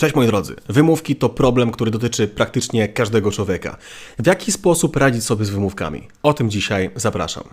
Cześć moi drodzy. Wymówki to problem, który dotyczy praktycznie każdego człowieka. W jaki sposób radzić sobie z wymówkami? O tym dzisiaj zapraszam.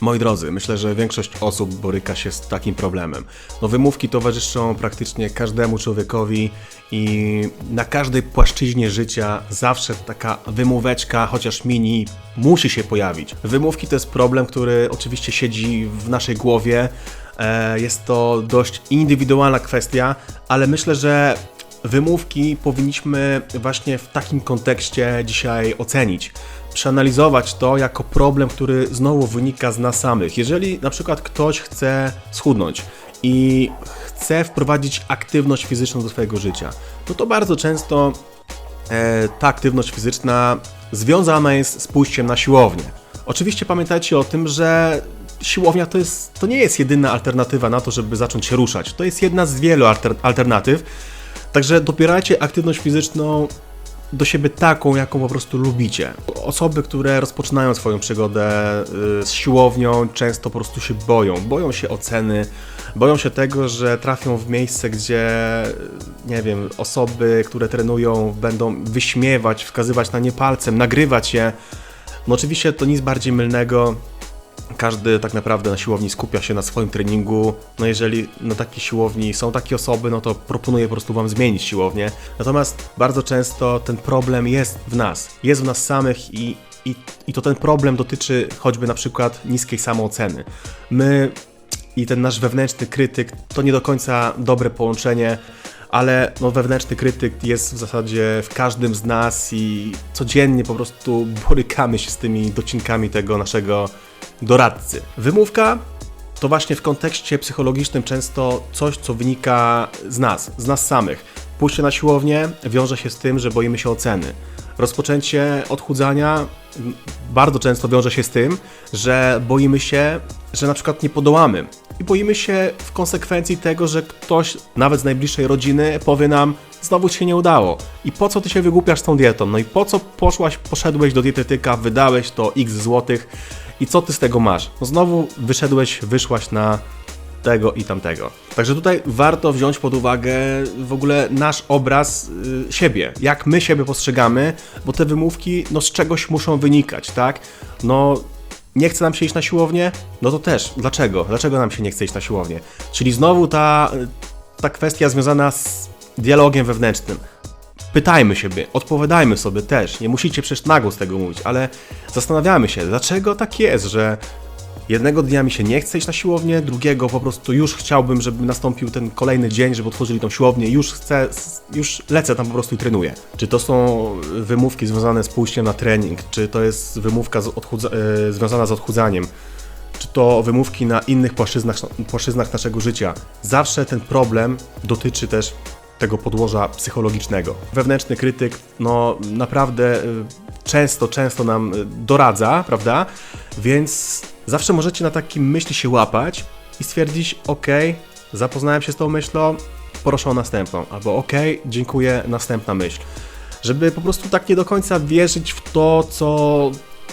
Moi drodzy, myślę, że większość osób boryka się z takim problemem. No, wymówki towarzyszą praktycznie każdemu człowiekowi i na każdej płaszczyźnie życia zawsze taka wymóweczka, chociaż mini, musi się pojawić. Wymówki to jest problem, który oczywiście siedzi w naszej głowie. E, Jest to dość indywidualna kwestia, ale myślę, że wymówki powinniśmy właśnie w takim kontekście dzisiaj ocenić. Przeanalizować to jako problem, który znowu wynika z nas samych. Jeżeli na przykład ktoś chce schudnąć i chce wprowadzić aktywność fizyczną do swojego życia, no to bardzo często e, ta aktywność fizyczna związana jest z pójściem na siłownię. Oczywiście pamiętajcie o tym, że siłownia to, jest, to nie jest jedyna alternatywa na to, żeby zacząć się ruszać. To jest jedna z wielu alter, alternatyw. Także dobierajcie aktywność fizyczną do siebie taką, jaką po prostu lubicie. Osoby, które rozpoczynają swoją przygodę y, z siłownią, często po prostu się boją. Boją się oceny, boją się tego, że trafią w miejsce, gdzie, nie wiem, osoby, które trenują, będą wyśmiewać, wskazywać na nie palcem, nagrywać je. No oczywiście to nic bardziej mylnego. Każdy tak naprawdę na siłowni skupia się na swoim treningu. No jeżeli na takiej siłowni są takie osoby, no to proponuję po prostu Wam zmienić siłownię. Natomiast bardzo często ten problem jest w nas. Jest w nas samych i, i, i to ten problem dotyczy choćby na przykład niskiej samooceny. My i ten nasz wewnętrzny krytyk to nie do końca dobre połączenie, ale no, wewnętrzny krytyk jest w zasadzie w każdym z nas i codziennie po prostu borykamy się z tymi docinkami tego naszego doradcy. Wymówka to właśnie w kontekście psychologicznym często coś, co wynika z nas, z nas samych. Pójście na siłownię wiąże się z tym, że boimy się oceny. Rozpoczęcie odchudzania bardzo często wiąże się z tym, że boimy się, że na przykład nie podołamy. I boimy się w konsekwencji tego, że ktoś, nawet z najbliższej rodziny, powie nam, znowu ci się nie udało. I po co ty się wygłupiasz z tą dietą? No i po co poszłaś, poszedłeś do dietetyka, wydałeś to x złotych i co ty z tego masz? No znowu wyszedłeś, wyszłaś na tego i tamtego. Także tutaj warto wziąć pod uwagę w ogóle nasz obraz y, siebie, jak my siebie postrzegamy, bo te wymówki no z czegoś muszą wynikać, tak? No nie chce nam się iść na siłownię? No to też. Dlaczego? Dlaczego nam się nie chce iść na siłownię? Czyli znowu ta, ta kwestia związana z dialogiem wewnętrznym. Pytajmy siebie, odpowiadajmy sobie też. Nie musicie przecież na głos tego mówić, ale zastanawiamy się, dlaczego tak jest, że jednego dnia mi się nie chce iść na siłownię, drugiego po prostu już chciałbym, żeby nastąpił ten kolejny dzień, żeby otworzyli tą siłownię, już chcę, już lecę tam po prostu i trenuję. Czy to są wymówki związane z pójściem na trening, czy to jest wymówka z e, związana z odchudzaniem, czy to wymówki na innych płaszczyznach, płaszczyznach naszego życia. Zawsze ten problem dotyczy też tego podłoża psychologicznego. Wewnętrzny krytyk, no naprawdę y, często, często nam y, doradza, prawda? Więc zawsze możecie na takim myśli się łapać i stwierdzić, ok, zapoznałem się z tą myślą, proszę o następną, albo ok, dziękuję, następna myśl. Żeby po prostu tak nie do końca wierzyć w to, co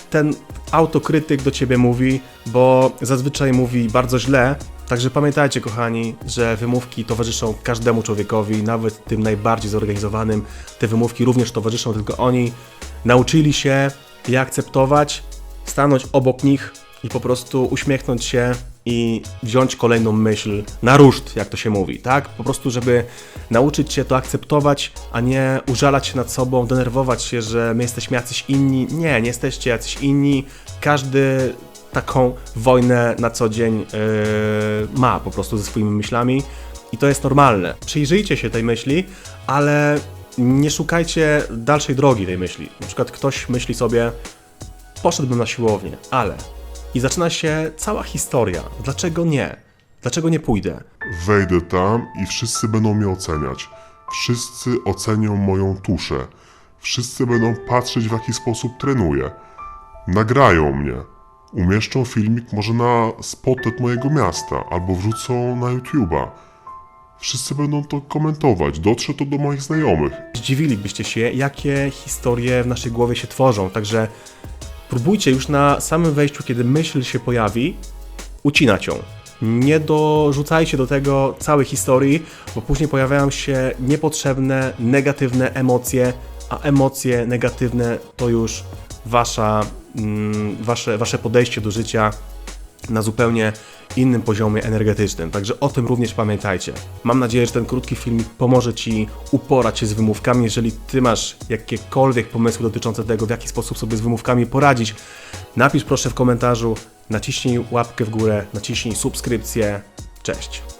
ten autokrytyk do ciebie mówi, bo zazwyczaj mówi bardzo źle. Także pamiętajcie, kochani, że wymówki towarzyszą każdemu człowiekowi, nawet tym najbardziej zorganizowanym. Te wymówki również towarzyszą, tylko oni nauczyli się je akceptować, stanąć obok nich i po prostu uśmiechnąć się i wziąć kolejną myśl na ruszt, jak to się mówi, tak? Po prostu, żeby nauczyć się to akceptować, a nie użalać się nad sobą, denerwować się, że my jesteśmy jacyś inni. Nie, nie jesteście jacyś inni. Każdy taką wojnę na co dzień yy, ma po prostu ze swoimi myślami i to jest normalne. Przyjrzyjcie się tej myśli, ale nie szukajcie dalszej drogi tej myśli. Na przykład ktoś myśli sobie, poszedłbym na siłownię, ale. I zaczyna się cała historia. Dlaczego nie? Dlaczego nie pójdę? Wejdę tam i wszyscy będą mnie oceniać. Wszyscy ocenią moją tuszę. Wszyscy będą patrzeć w jaki sposób trenuję. Nagrają mnie. Umieszczą filmik może na spotet mojego miasta albo wrzucą na YouTube'a. Wszyscy będą to komentować. Dotrze to do moich znajomych. Zdziwilibyście się, jakie historie w naszej głowie się tworzą. Także próbujcie już na samym wejściu, kiedy myśl się pojawi, ucinać ją. Nie dorzucajcie do tego całej historii, bo później pojawiają się niepotrzebne, negatywne emocje, a emocje negatywne to już wasza, mm, wasze, wasze podejście do życia na zupełnie innym poziomie energetycznym. Także o tym również pamiętajcie. Mam nadzieję, że ten krótki filmik pomoże Ci uporać się z wymówkami. Jeżeli Ty masz jakiekolwiek pomysły dotyczące tego, w jaki sposób sobie z wymówkami poradzić, napisz proszę w komentarzu, naciśnij łapkę w górę, naciśnij subskrypcję. Cześć.